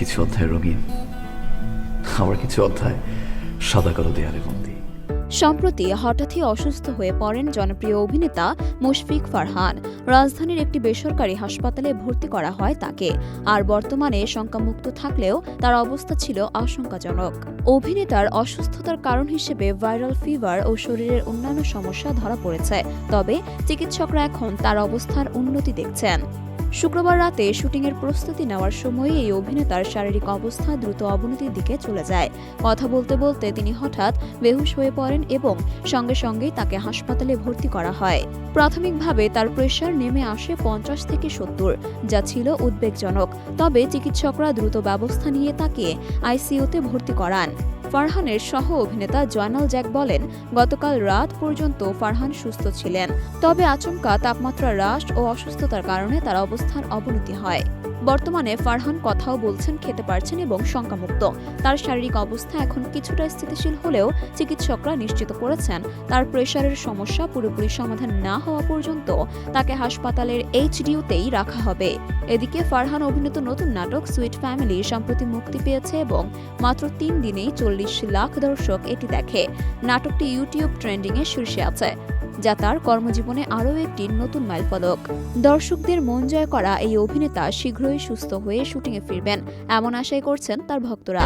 কিছু অধ্যায় রঙিন। আবার কিছু অধ্যায় সাদা কালো দেয়ালে বন্দি। সম্প্রতি হঠাৎই অসুস্থ হয়ে পড়েন জনপ্রিয় অভিনেতা মুশফিক ফারহান। রাজধানীর একটি বেসরকারি হাসপাতালে ভর্তি করা হয় তাকে। আর বর্তমানে শঙ্কামুক্ত থাকলেও তার অবস্থা ছিল আশঙ্কাজনক। অভিনেতার অসুস্থতার কারণ হিসেবে ভাইরাল ফিভার ও শরীরের অন্যান্য সমস্যা ধরা পড়েছে। তবে চিকিৎসকরা এখন তার অবস্থার উন্নতি দেখছেন। শুক্রবার রাতে শুটিংয়ের প্রস্তুতি নেওয়ার সময় এই অভিনেতার শারীরিক অবস্থা দ্রুত অবনতির দিকে চলে যায়। কথা বলতে বলতে তিনি হঠাৎ বেহুশ হয়ে পড়েন এবং সঙ্গে সঙ্গেই তাকে হাসপাতালে ভর্তি করা হয়। প্রাথমিকভাবে তার প্রেশার নেমে আসে পঞ্চাশ থেকে সত্তর, যা ছিল উদ্বেগজনক। তবে চিকিৎসকরা দ্রুত ব্যবস্থা নিয়ে তাকে আইসিইউতে ভর্তি করান। ফারহানের সহ অভিনেতা জয়নাল জ্যাক বলেন, গতকাল রাত পর্যন্ত ফারহান সুস্থ ছিলেন। তবে আচমকা তাপমাত্রা হ্রাস ও অসুস্থতার কারণে তার অবস্থান অবনতি হয়। বর্তমানে ফারহান কথাও বলছেন, খেতে পারছেন এবং শঙ্কামুক্ত। তার শারীরিক অবস্থা এখন কিছুটা স্থিতিশীল হলেও চিকিৎসকরা নিশ্চিত করেছেন, তার প্রেশারের সমস্যা পুরোপুরি সমাধান না হওয়া পর্যন্ত তাকে হাসপাতালের এইচডিউতেই রাখা হবে। এদিকে ফারহান অভিনীত নতুন নাটক সুইট ফ্যামিলি সম্প্রতি মুক্তি পেয়েছে এবং মাত্র তিন দিনেই চল্লিশ লাখ দর্শক এটি দেখে। নাটকটি ইউটিউব ট্রেন্ডিংয়ে শীর্ষে আছে। যা তার কর্মজীবনে আরও একটি নতুন মাইলফলক। দর্শকদের মন জয় করা এই অভিনেতা শীঘ্রই সুস্থ হয়ে শুটিংয়ে ফিরবেন, এমন আশাই করছেন তার ভক্তরা।